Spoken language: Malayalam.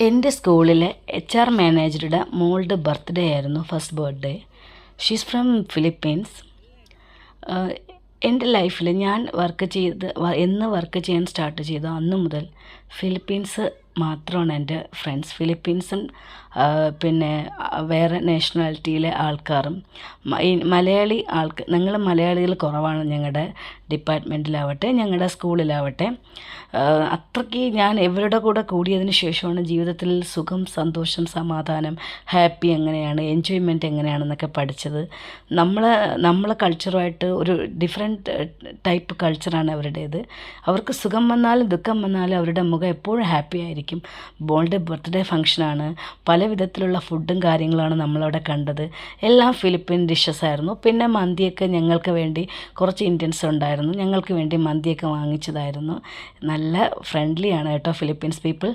എന്റെ സ്കൂളിലെ എച്ച് ആർ മാനേജറുടെ മോളുടെ ബർത്ത്ഡേ ആയിരുന്നു first birthday. She's from Philippines എന്റെ ലൈഫിൽ ഞാൻ വർക്ക് ചെയ്ത് എന്ന് വർക്ക് ചെയ്യാൻ സ്റ്റാർട്ട് ചെയ്തോ അന്ന് മുതൽ ഫിലിപ്പീൻസ് മാത്രമാണ് എന്റെ ഫ്രണ്ട്സ്. ഫിലിപ്പീൻസും പിന്നെ വേറെ നാഷണാലിറ്റിയിലെ ആൾക്കാരും. മലയാളി ആൾക്ക് ഞങ്ങൾ മലയാളികൾ കുറവാണ് ഞങ്ങളുടെ ഡിപ്പാർട്ട്മെന്റിലാവട്ടെ ഞങ്ങളുടെ സ്കൂളിലാവട്ടെ. അത്രയ്ക്ക് ഞാൻ ഇവരുടെ കൂടെ കൂടിയതിന് ശേഷമാണ് ജീവിതത്തിൽ സുഖം സന്തോഷം സമാധാനം ഹാപ്പി എങ്ങനെയാണ് എൻജോയ്മെന്റ് എങ്ങനെയാണെന്നൊക്കെ പഠിച്ചത്. നമ്മൾ നമ്മളെ കൾച്ചറുമായിട്ട് ഒരു ഡിഫറെന്റ് ടൈപ്പ് കൾച്ചറാണ് അവരുടേത്. അവർക്ക് സുഖം വന്നാലും ദുഃഖം വന്നാലും അവരുടെ മുഖം എപ്പോഴും ഹാപ്പി ആയിരിക്കും. ബോളുടെ ബർത്ത്ഡേ ഫംഗ്ഷനാണ്. പല വിധത്തിലുള്ള ഫുഡും കാര്യങ്ങളാണ് നമ്മളവിടെ കണ്ടത്. എല്ലാം ഫിലിപ്പീൻ ഡിഷസ് ആയിരുന്നു. പിന്നെ മന്തിയൊക്കെ ഞങ്ങൾക്ക് വേണ്ടി കുറച്ച് ഇന്ത്യൻസ് ഉണ്ടായിരുന്നു. ഞങ്ങൾക്ക് വേണ്ടി മന്തിയൊക്കെ വാങ്ങിച്ചതായിരുന്നു. നല്ല ഫ്രണ്ട്ലിയാണ് കേട്ടോ ഫിലിപ്പീൻസ് പീപ്പിൾ